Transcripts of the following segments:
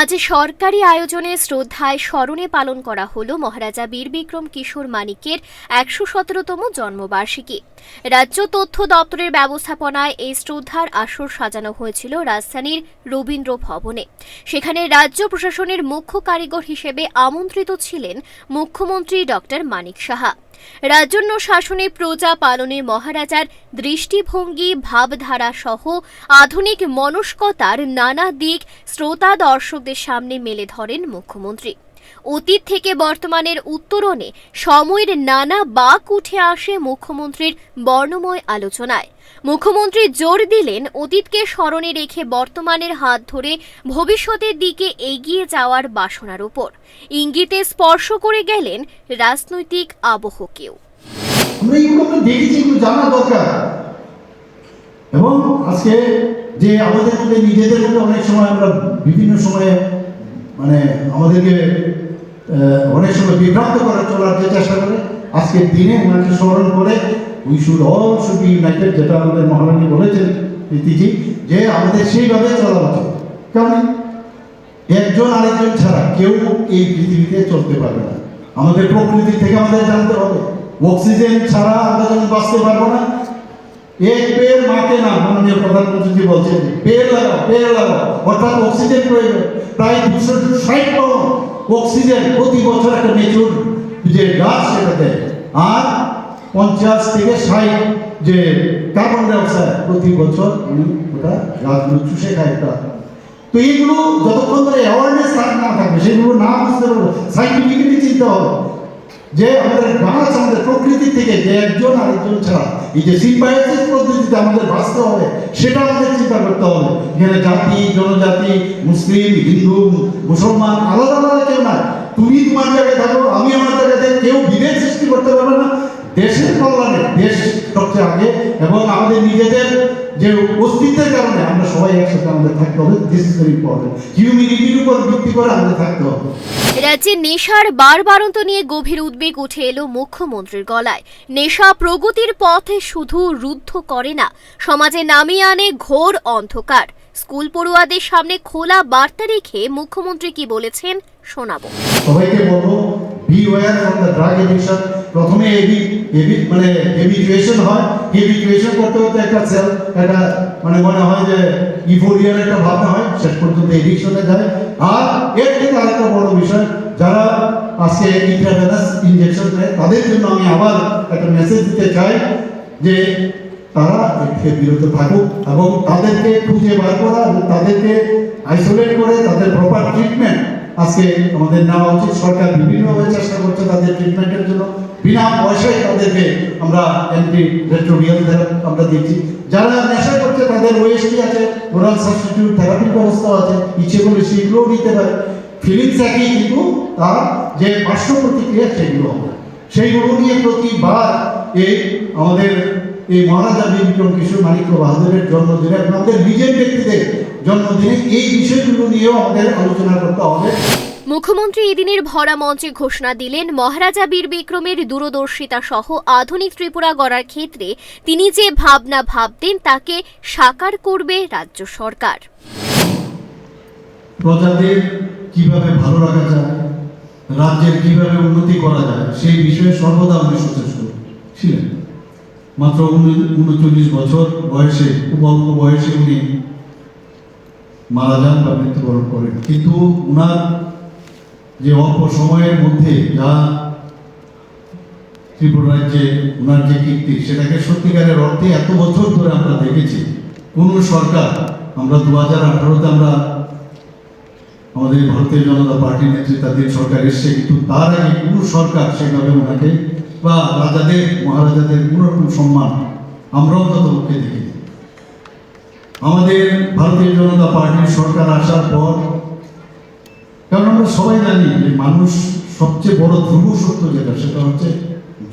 আজ সরকারি আয়োজনে শ্রদ্ধায় স্মরণে পালন করা হল মহারাজা বীর বিক্রম কিশোর মানিকের একশো সতেরোতম জন্মবার্ষিকী। রাজ্য তথ্য দপ্তরের ব্যবস্থাপনায় এই শ্রদ্ধার আসর সাজানো হয়েছিল রাজধানীর রবীন্দ্র ভবনে। সেখানে রাজ্য প্রশাসনের মুখ্য কারিগর হিসেবে আমন্ত্রিত ছিলেন মুখ্যমন্ত্রী ডক্টর মানিক সাহা। রাজন্য শাসনে প্রজা পালনে মহারাজার দৃষ্টিভঙ্গি, ভাবধারা সহ আধুনিক মনস্কতার নানা দিক শ্রোতা দর্শকদের সামনে মেলে ধরেন মুখ্যমন্ত্রী। অতীত থেকে বর্তমানের উত্তরণে সময়ের নানা বাক উঠে আসে মুখ্যমন্ত্রীর বর্ণময় আলোচনায়। মুখ্যমন্ত্রী জোর দিলেন অতীতকে স্মরণে রেখে বর্তমানের হাত ধরে ভবিষ্যতের দিকে এগিয়ে যাওয়ার বাসনার উপর ইঙ্গিতে স্পর্শ করে গেলেন রাজনৈতিক আবহকেও। এবং আজকে যে আমাদের মধ্যে নিজেদের মধ্যে অনেক সময় আমরা বিভিন্ন সময়ে মানে আমাদেরকে অনেক সময় বিভ্রান্ত করার চলার যে চেষ্টা করে আজকের দিনে ওনাকে স্মরণ করে we should all should be united যেটা আমাদের মহারানী বলেছেন প্রীতিজি যে আমাদের সেইভাবে চলা উচিত। কারণ একজন আরেকজন ছাড়া কেউ এই পৃথিবীতে চলতে পারবে না। আমাদের প্রকৃতি থেকে আমাদের জানতে হবে। অক্সিজেন ছাড়া আমরা যখন বাঁচতে পারব না, এক পের মাকে না মাননীয় প্রধানমন্ত্রী বলছেন, পের লাগাও পের লাগাও, অর্থাৎ অক্সিজেন প্রয়োজন। প্রায় দুশো ষাট অক্সিজেন প্রতি বছর একটা মেচুর যে গাছ সেটা দেয়। আর পঞ্চাশ থেকে ষাট যে কার্বন ডাইঅক্সাইড প্রতি বছর উনি ওটা গাছগুলো চুষে খায় একটা। তো এইগুলো যতক্ষণ ধরে অ্যাওয়ারনেস না থাকবে, সেগুলো না বুঝতে পারব সাইন্টিফিক্যালি চিন্তা হবে যে আমাদের গাছ আমাদের প্রকৃতি থেকে যে একজন আরেকজন ছাড়া, এই যে সিম্বায়োসিস পদ্ধতিতে আমাদের বাঁচতে হবে, সেটা আমাদের চিন্তা করতে হবে। এখানে জাতি, জনজাতি, মুসলিম, হিন্দু, মুসলমান, আলাদা আলাদা কেউ না তুমি তোমার জায়গায় থাকো, আমি আমার জায়গায় থাকি, কেউ বিভেদ সৃষ্টি করতে পারবে না। দেশের কল্যাণে, দেশ সবচেয়ে আগে এবং আমাদের নিজেদের যে অস্তিত্বের কারণে আমরা সবাই একসাথে আমাদের থাকতে হবে। দিস ইজ ভেরি ইম্পর্টেন্ট হিউম্যানিটির উপর ভিত্তি করে আমাদের থাকতে হবে। রাজ্যে নেশার বারবারন্ত নিয়ে গভীর উদ্বেগ উঠে এলো মুখ্যমন্ত্রীর গলায়। নেশা প্রগতির পথে শুধু রুদ্ধ করে না, সমাজে নামিয়ে আনে ঘোর অন্ধকার। স্কুল পড়ুয়াদের সামনে খোলা বার্তা রেখে মুখ্যমন্ত্রী কি বলেছেন, শোনাবো। সবাইকে বলব beware from the drug addiction প্রথমে এবি এবি মানে হেবিচুয়েশন হয়। হেবিচুয়েশন করতে করতে একটা সেল একটা মানে মনে হয় যে ইফোরিয়ার একটা ভাবনা হয়, শেষ পর্যন্ত এডিকশনে যায়। আর এর থেকে আরেকটা বড় বিষয়, যারা আজকে ইন্ট্রাভেনাস ইনজেকশন দেয়, তাদের জন্য আমি আবার একটা মেসেজ দিতে চাই যে তারা থেকে বিরত থাকুক এবং তাদেরকে খুঁজে বার করা এবং তাদেরকে আইসোলেট করে তাদের প্রপার ট্রিটমেন্ট আজকে আমাদের নেওয়া উচিত। সরকার বিভিন্নভাবে চেষ্টা করছে তাদের ট্রিটমেন্টের জন্য। বিনা পয়সায় তাদেরকে আমরা অ্যান্টি রেট্রোভিয়াল থেরাপি আমরা দিচ্ছি। যারা নেশা করছে, তাদের ওয়েস্টি আছে ওরাল সাবস্টিটিউট থেরাপির ব্যবস্থা আছে, ইচ্ছে করলে সেগুলোও নিতে পারে। ফিলিংস একই, কিন্তু তার যে পার্শ্ব প্রতিক্রিয়া, সেগুলো হবে। সেইগুলো নিয়ে প্রতিবার এই আমাদের এই মহারাজা বীর বিক্রম কিশোর মানিক্য বাহাদুরের জন্মদিনে আমাদের নিজের ব্যক্তিদের জন্মদিনে এই বিষয়গুলো নিয়েও আমাদের আলোচনা করতে হবে। মুখ্যমন্ত্রী এদিনের ভরা মঞ্চে ঘোষণা দিলেন মহারাজা বীর বিক্রমের দূরদর্শিতা সহ আধুনিক ত্রিপুরা গড়ার ক্ষেত্রে তিনি যে ভাবনা ভাবতেন তাকে সাকার করবে রাজ্য সরকার। প্রজাদের কীভাবে ভালো রাখা যায় রাজ্যের কীভাবে উন্নতি করা যায় সেই বিষয়ে সর্বদা উনি সচেষ্ট। ছিলেন মাত্র উনচল্লিশ বছর বয়সে খুব অল্প বয়সে উনি মারা যান বা মৃত্যুবরণ করেন। কিন্তু উনার যে অল্প সময়ের মধ্যে যা ত্রিপুরা রাজ্যে ওনার যে কীর্তি, সেটাকে সত্যিকারের অর্থে এত বছর ধরে আমরা দেখেছি। কোন সরকার, আমরা দু হাজার আঠারোতে আমরা আমাদের ভারতীয় জনতা পার্টি নেতৃত্বাধীন সরকার এসছে, কিন্তু তার আগে কোনো সরকার সেভাবে ওনাকে বা রাজাদের, মহারাজাদের কোনো রকম সম্মান আমরা অন্তত পক্ষে দেখি আমাদের ভারতীয় জনতা পার্টির সরকার আসার পর, কারণ আমরা সবাই জানি যে মানুষ সবচেয়ে বড় ধ্রুব সত্য যেটা, সেটা হচ্ছে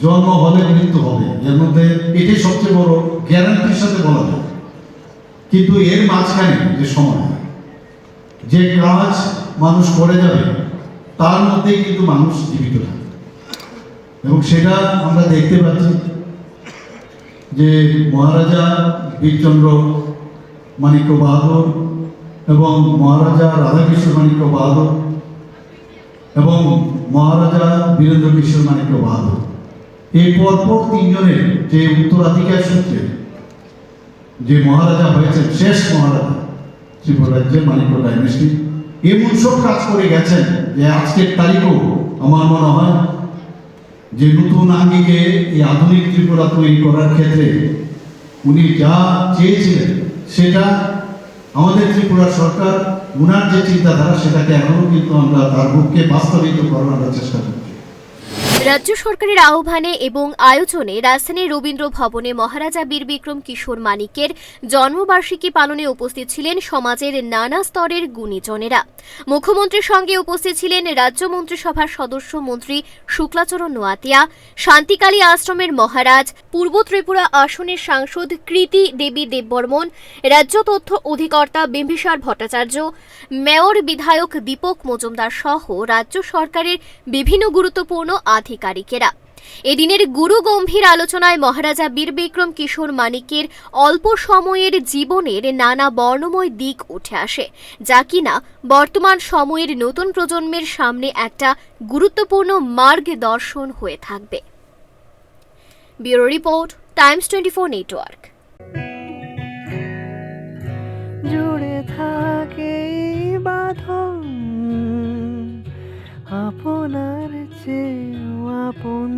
জন্ম হলে মৃত্যু হবে। এর মধ্যে এটাই সবচেয়ে বড় গ্যারান্টির সাথে বলা যায়। কিন্তু এর মাঝখানে যে সময়, যে কাজ মানুষ করে যাবে, তার মধ্যেই কিন্তু মানুষ জীবিত থাকে। এবং সেটা আমরা দেখতে পাচ্ছি যে মহারাজা বীরচন্দ্র মানিক্য বাহাদুর এবং মহারাজা রাধাকৃষ্ণ মাণিক্য বাহাদুর এবং মহারাজা বীরেন্দ্র কিশোর মাণিক্য বাহাদুর। এই পরপর তিনজনের যে উত্তরাধিকার সূত্রে যে মহারাজা হয়েছেন, শেষ মহারাজা ত্রিপুরা রাজ্যের মানিক্য ডাইনেস্টি, এমন সব কাজ করে গেছেন যে আজকের তারিখও আমার মনে হয় যে নতুন আঙ্গিকে এই আধুনিক ত্রিপুরা তৈরি করার ক্ষেত্রে উনি যা চেয়েছিলেন, সেটা আমাদের ত্রিপুরা সরকার, উনার যে চিন্তাধারা, সেটাকে এখনও কিন্তু আমরা তার বুককে বাস্তবিত করার চেষ্টা করছি। রাজ্য সরকারের আহ্বানে এবং আয়োজনে রাজধানীর রবীন্দ্র ভবনে মহারাজা বীর বিক্রম কিশোর মানিকের জন্মবার্ষিকী পালনে উপস্থিত ছিলেন সমাজের নানা স্তরের গুণীজনেরা। মুখ্যমন্ত্রীর সঙ্গে উপস্থিত ছিলেন রাজ্য মন্ত্রিসভার সদস্য মন্ত্রী শুক্লাচরণ নোয়াতিয়া, শান্তিকালী আশ্রমের মহারাজ, পূর্ব ত্রিপুরা আসনের সাংসদ কৃতি দেবী দেববর্মন, রাজ্য তথ্য অধিকর্তা বিম্বিসার ভট্টাচার্য, মেয়র বিধায়ক দীপক মজুমদার সহ রাজ্য সরকারের বিভিন্ন গুরুত্বপূর্ণ আধিকারিকেরা। এদিনের গুরু গম্ভীর আলোচনায় মহারাজা বীর বিক্রম কিশোর মানিকের অল্প সময়ের জীবনের নানা বর্ণময় দিক উঠে আসে, যা কিনা বর্তমান সময়ের নতুন প্রজন্মের সামনে একটা গুরুত্বপূর্ণ মার্গদর্শন হয়ে থাকবে। Bureau report, Times twenty four network. জুড়ে থাকে আপনার চেয়েও আপন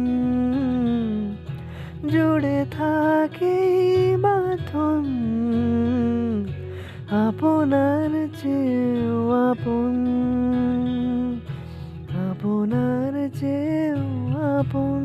জুড়ে থাকে বাঁধন আপনার চেয়েও আপন আপনার চেয়েও আপন।